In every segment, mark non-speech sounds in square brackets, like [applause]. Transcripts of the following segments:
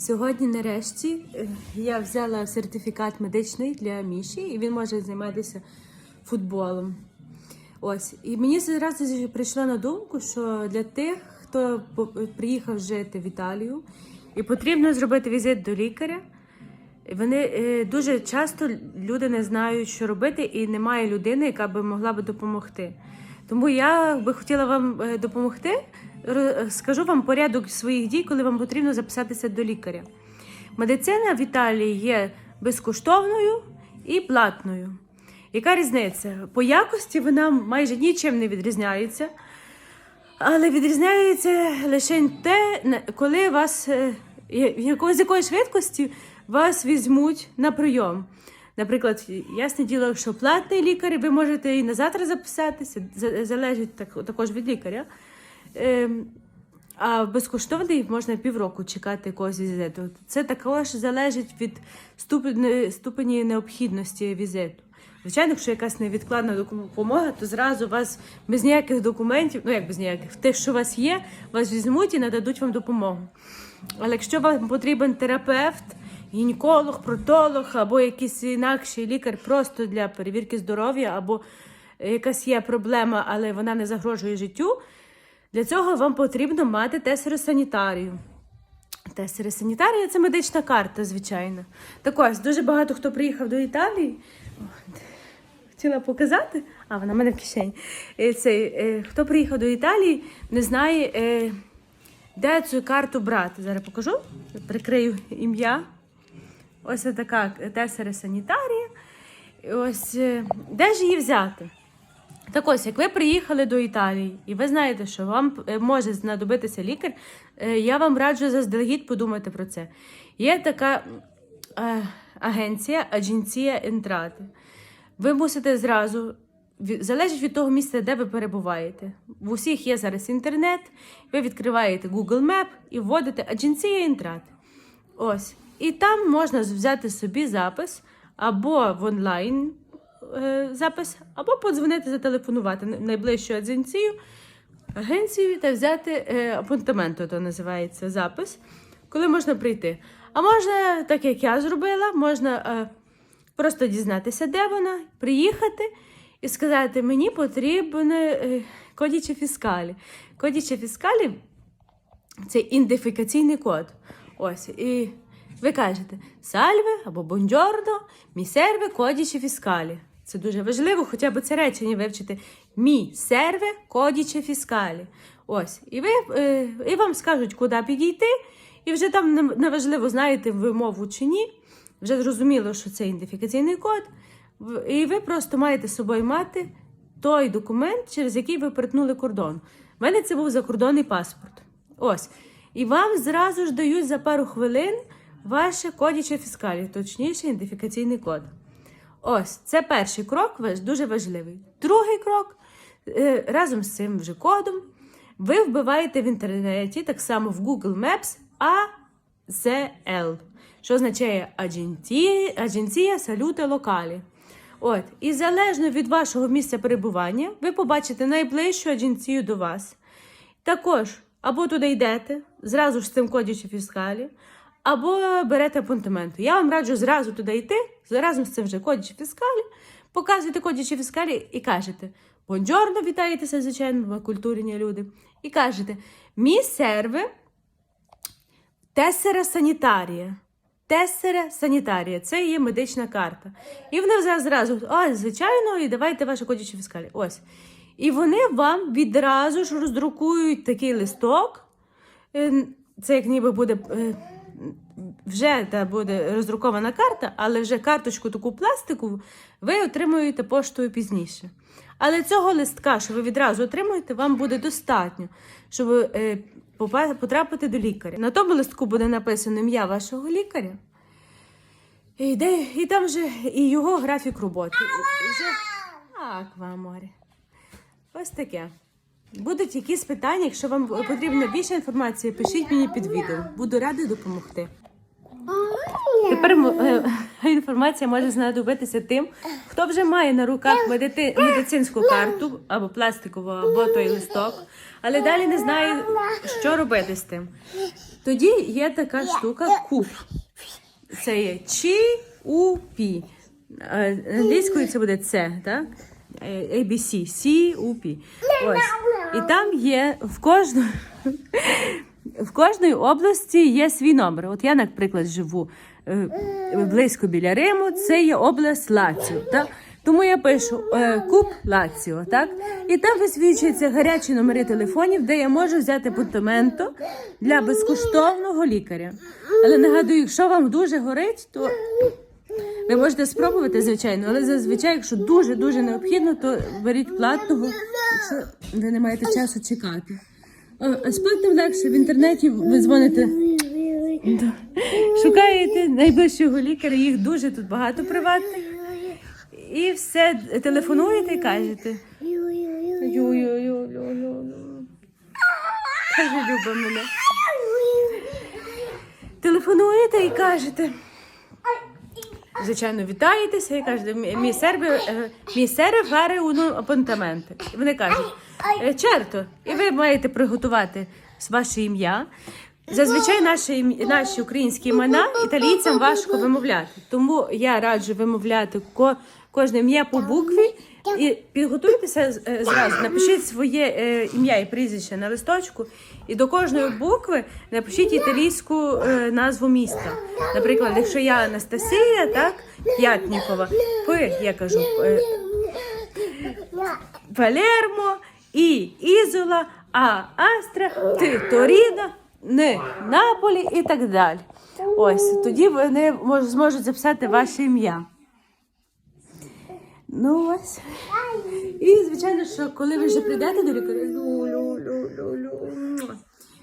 Сьогодні, нарешті, е, я взяла сертифікат медичний для Міші, і він може займатися футболом. Ось. І мені зразу прийшло на думку, що для тих, хто приїхав жити в Італію, і потрібно зробити візит до лікаря. Вони е, дуже часто люди не знають, що робити, і немає людини, яка би могла би допомогти. Тому я би хотіла вам е, допомогти. Ро- Скажу вам порядок своїх дій, коли вам потрібно записатися до лікаря. Медицина в Італії є безкоштовною і платною. Яка різниця? По якості вона майже нічим не відрізняється. Але відрізняється лише те, коли вас е, з якої швидкості вас візьмуть на прийом. Наприклад, ясне діло, що платний лікар, ви можете і на завтра записатися, залежить також від лікаря. Ем, а безкоштовний можна півроку чекати якогось візиту. Це також залежить від ступені, необхідності візиту. Звичайно, якщо якась невідкладна допомога, то зразу вас без ніяких документів, ну як без ніяких, те, що у вас є, вас візьмуть і нададуть вам допомогу. Але якщо вам потрібен терапевт, гінеколог, протолог або якийсь інакший лікар просто для перевірки здоров'я, або якась є проблема, але вона не загрожує життю, для цього вам потрібно мати тесеросанітарію. Тесеросанітарія це медична карта, звичайно. Так ось, дуже багато хто приїхав до Італії. От, Хотіла показати, а вона в мене в кишені. Е, Цей, е, хто приїхав до Італії, не знає, е, де цю карту брати. Зараз покажу, прикрию ім'я. Ось така тесеросанітарія. І Ось де ж її взяти? Так ось, як ви приїхали до Італії, і ви знаєте, що вам е, може знадобитися лікар, е, я вам раджу заздалегідь подумати про це. Є така е, агенція, агенція Ентрати. Ви мусите зразу, залежить від того місця, де ви перебуваєте. В усіх є зараз інтернет, ви відкриваєте Google Map і вводите агенція Ентрати. Ось. І там можна взяти собі запис або в онлайн запис, або подзвонити, зателефонувати найближчу агенцію, агенцію та взяти е, апонтаменту, то називається запис, коли можна прийти. А можна, так як я зробила, можна е, просто дізнатися, де вона, приїхати і сказати, мені потрібен е, кодічі фіскалі. Кодічі фіскалі це ідентифікаційний код. Ось. І ви кажете сальве або бонджорно, мі серве кодічі фіскалі. Це дуже важливо, хоча б це речення вивчити. Мі серве кодічі фіскалі. Ось. І, ви, е, і вам скажуть, куди підійти, і вже там не- неважливо, знаєте ви мову чи ні. Вже зрозуміло, що це ідентифікаційний код. І ви просто маєте з собою мати той документ, через який ви перетнули кордон. У мене це був закордонний паспорт. Ось. І вам зразу ж дають за пару хвилин ваше кодіче фіскалі, точніше, ідентифікаційний код. Ось, це перший крок, дуже важливий. Другий крок е, разом з цим вже кодом ви вбиваєте в інтернеті, так само в Google Maps AZL, що означає Агенція, Салюте Локалі. От, і залежно від вашого місця перебування, ви побачите найближчу агенцію до вас. Також або туди йдете, зразу ж з цим кодячи фіскалі, або берете апонтаменту. Я вам раджу зразу туди йти, разом з цим вже кодячи фіскалі, показуєте кодячі фіскалі і кажете: Бонджорно, вітаєтеся, звичайно, культурні люди. І кажете: мі серве тесера санітарія. Тесера санітарія це є медична карта. І вони зразу, зразу, а, звичайно, і давайте ваші кодячі фіскалі. Ось. І вони вам відразу ж роздрукують такий листок. Е, Це як ніби буде е, вже та буде роздрукована карта, але вже карточку таку пластикову ви отримуєте поштою пізніше. Але цього листка, що ви відразу отримуєте, вам буде достатньо, щоб е, потрапити до лікаря. На тому листку буде написано ім'я вашого лікаря. І, де, і там вже і його графік роботи. І вже... Ось таке. Будуть якісь питання, якщо вам потрібна більше інформації, пишіть мені під відео. Буду рада допомогти. Тепер е, [laughs] інформація може знадобитися тим, хто вже має на руках медицинську карту або пластикову, або той листок, але далі не знає, що робити з тим. Тоді є така штука куб. Це є чи у пі. Е, Англійською це буде це, так? Е, ABC, C, U, P. Ось. І там є в кожну, в кожної області є свій номер. От я, наприклад, живу е, близько біля Риму, це є область Лаціо. Так? Тому я пишу е, Куб Лаціо, так? І там висвічуються гарячі номери телефонів, де я можу взяти апартаменто для безкоштовного лікаря. Але нагадую, якщо вам дуже горить, то ви можете спробувати, звичайно, але зазвичай, якщо дуже дуже необхідно, то беріть платного, якщо ви не маєте часу чекати. А, А легше в інтернеті ви дзвоните. Шукаєте найближчого лікаря, їх дуже тут багато приватних. І все телефонуєте і кажете. Каже Люба мене. Телефонуєте і кажете. Звичайно, вітаєтеся і кажете, мій серби, е, мій сере фаре уно апонтаменти. І вони кажуть, «Е, черто, і ви маєте приготувати ваше ім'я. Зазвичай наші, наші українські імена італійцям важко вимовляти. Тому я раджу вимовляти ко, кожне ім'я по букві і підготуйтеся е, зразу. Напишіть своє е, ім'я і прізвище на листочку, і до кожної букви напишіть італійську е, назву міста. Наприклад, якщо я Анастасія, так, П'ятнікова, П, я кажу е, Палермо, І Ізола, А Астра, Т Торіно, Н Наполі і так далі. Ось тоді вони мож- зможуть записати ваше ім'я. Ну ось. І звичайно, що коли ви вже прийдете до лікаря,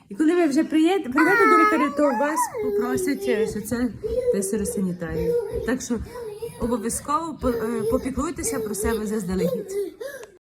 і коли ви вже прийдете до лікаря, то вас попросять, е, що це тесеросанітарію. Так що обов'язково е, попіклуйтеся про себе заздалегідь.